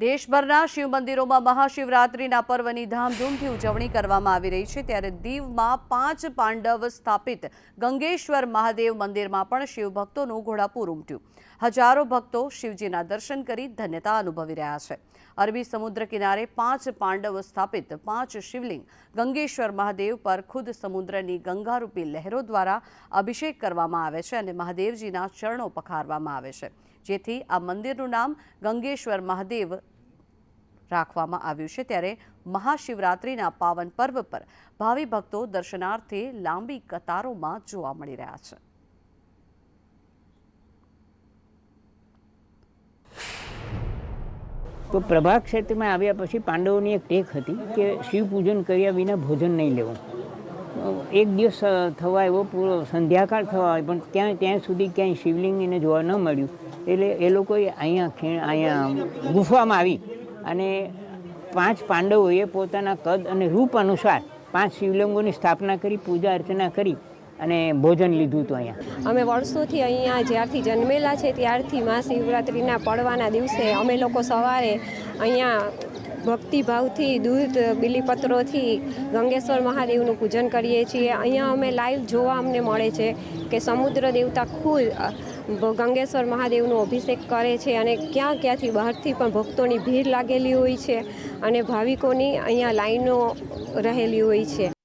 દેશભરના શિવ મંદિરોમાં મહાશિવરાત્રિના પર્વની ધામધૂમથી ઉજવણી કરવામાં આવી રહી છે. ત્યારે દીવમાં પાંચ પાંડવ સ્થાપિત ગંગેશ્વર મહાદેવ મંદિરમાં પણ શિવભક્તોનું ઘોડાપૂર ઉમટ્યું. હજારો ભક્તો શિવજીના દર્શન કરી ધન્યતા અનુભવી રહ્યા છે. અરબી સમુદ્ર કિનારે પાંચ પાંડવ સ્થાપિત પાંચ શિવલિંગ ગંગેશ્વર મહાદેવ પર ખુદ સમુદ્રની ગંગારૂપી લહેરો દ્વારા અભિષેક કરવામાં આવે છે અને મહાદેવજીના ચરણો પખારવામાં આવે છે. જેથી આ મંદિરનું નામ ગંગેશ્વર મહાદેવ રાખવામાં આવ્યું છે ત્યારે મહાશિવરાત્રિના પાવન પર્વ પર ભાવિ ભક્તો દર્શનાર્થે લાંબી કતારોમાં જોવા મળી રહ્યા છે. તો પ્રભા ક્ષેત્રમાં આવ્યા પછી પાંડવોની એક ટેક હતી કે શિવ પૂજન કર્યા વિના ભોજન નહીં લેવું. એક દિવસ થવા એવો પૂરો સંધ્યાકાળ થવા આવ્યો, પણ ત્યાં ત્યાં સુધી ક્યાંય શિવલિંગ એને જોવા ન મળ્યું. એટલે એ લોકોએ અહીંયા અહીંયા ગુફામાં આવી અને પાંચ પાંડવોએ પોતાના કદ અને રૂપ અનુસાર પાંચ શિવલિંગોની સ્થાપના કરી, પૂજા અર્ચના કરી અને ભોજન લીધું હતું અહીંયા. અમે વર્ષોથી અહીંયા જ્યારથી જન્મેલા છે, ત્યારથી મહાશિવરાત્રિના પડવાના દિવસે અમે લોકો સવારે અહીંયા ભક્તિભાવથી, દૂધ, બીલીપત્રોથી ગંગેશ્વર મહાદેવનું પૂજન કરીએ છીએ. અહીંયા અમે લાઈવ જોવા અમને મળે છે કે સમુદ્ર દેવતા ખુદ ગંગેશ્વર મહાદેવનો અભિષેક કરે છે અને ક્યાં ક્યાંથી બહારથી પણ ભક્તોની ભીડ લાગેલી હોય છે અને ભાવિકોની અહીંયા લાઈનો રહેલી હોય છે.